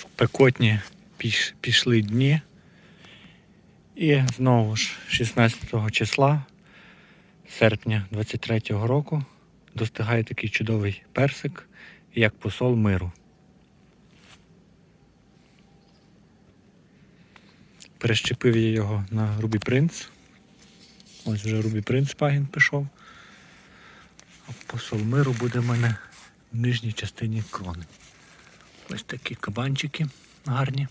спекотні піш- пішли дні. І знову ж 16 числа серпня 23-го року достигає такий чудовий персик, як посол миру. Перещепив я його на Рубі Принц. Ось вже Рубі Принц пагін пішов. А посол миру буде в мене в нижній частині крони. Ось такі кабанчики гарні.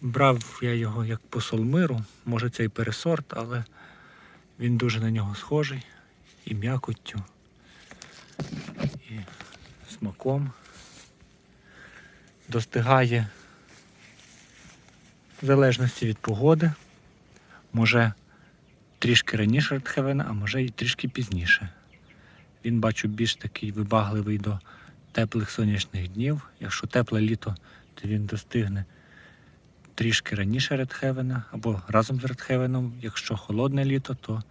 Брав я його як посол миру, може це і пересорт, але він дуже на нього схожий і м'якоттю, і смаком. Достигає в залежності від погоди. Може трішки раніше Редхевена, а може і трішки пізніше. Він бачу більш такий вибагливий до теплих сонячних днів. Якщо тепле літо, то він достигне трішки раніше Редхевена або разом з Редхевеном. Якщо холодне літо, то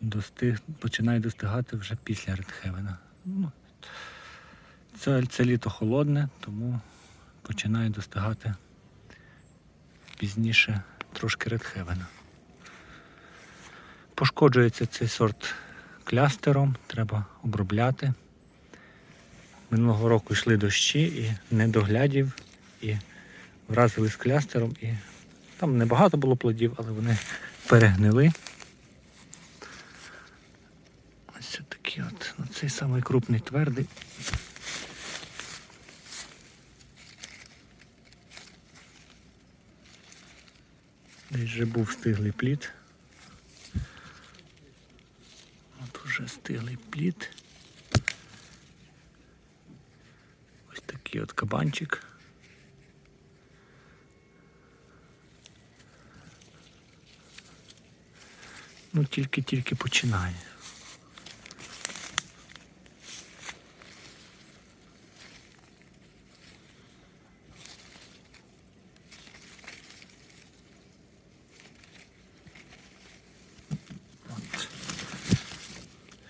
достиг, починає достигати вже після Редхевена. Ну, це, це літо холодне, тому починає достигати пізніше трошки Редхевена. Пошкоджується цей сорт клястером, треба обробляти. Минулого року йшли дощі і недоглядів, і вразили з клястером. І там небагато було плодів, але вони перегнили. Ось такі от. Ну, цей самий крупний твердий. Десь вже був стиглий плід. От уже стиглий плід. Ось такий от кабанчик. Ну тільки-тільки починає. От.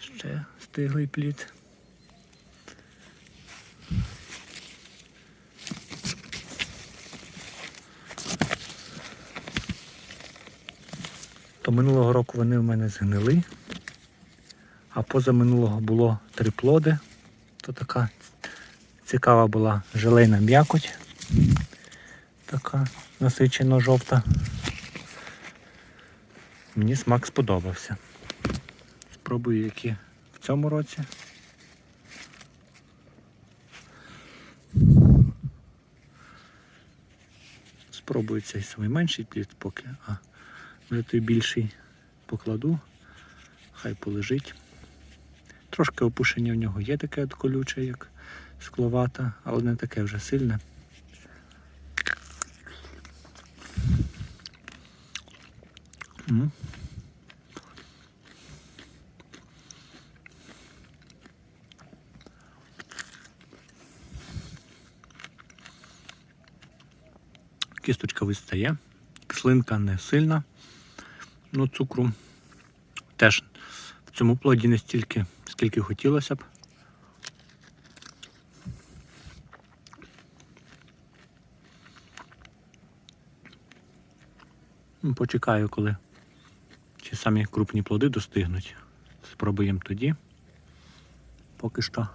Ще стиглий плід. То минулого року вони в мене згнили, а позаминулого було три плоди. То така цікава була желейна м'якоть. Така насичено жовта. Мені смак сподобався. Спробую, які в цьому році. Спробую цей самий менший плід поки, а вже той більший покладу, хай полежить. Трошки опушення в нього є таке колюче, як скловата, але не таке вже сильне. Кісточка вистає, кислинка не сильна, ну цукру теж в цьому плоді не стільки, скільки хотілося б. Ну, Почекаю, коли ці самі крупні плоди достигнуть. Спробуємо тоді. Поки що.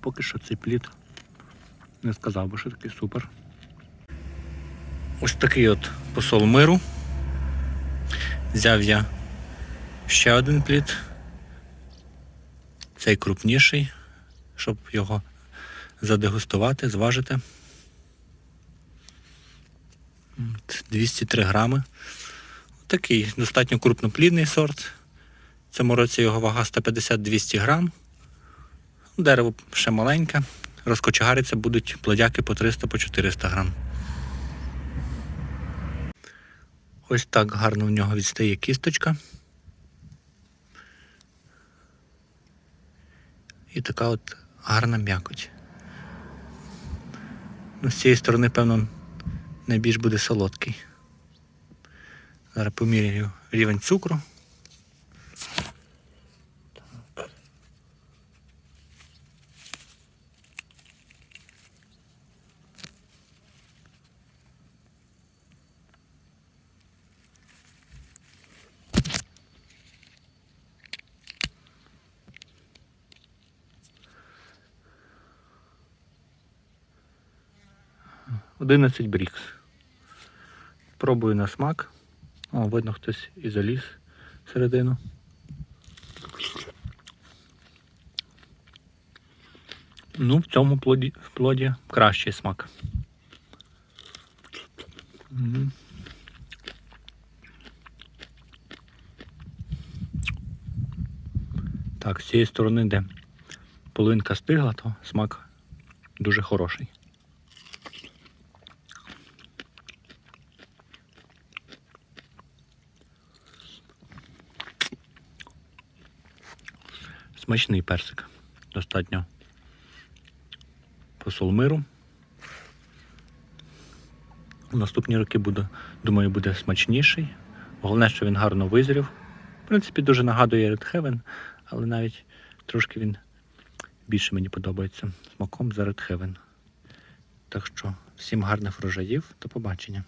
Поки що цей плід не сказав би, що такий супер. Ось такий от посол миру. Взяв я ще один плід. Цей крупніший, щоб його задегустувати, зважити. 203 грами. Такий достатньо крупноплідний сорт. В цьому році його вага 150-200 грам. Дерево ще маленьке. Розкочегариться будуть плодяки по 300-400 грам. Ось так гарно в нього відстає кісточка. І така от гарна м'якоть. Ну, з цієї сторони, певно, найбільш буде солодкий. Зараз поміряю рівень цукру. 11 брікс. Пробую на смак. О, видно, хтось і заліз всередину. Ну, в цьому плоді, в плоді кращий смак. Так, з цієї сторони, де половинка стигла, то смак дуже хороший. Смачний персик. Достатньо посолмиру. У наступні роки буде, думаю, буде смачніший. Головне, що він гарно визрів. В принципі, дуже нагадує Red Heaven, але навіть трошки він більше мені подобається смаком за Red Heaven. Так що всім гарних врожаїв, до побачення.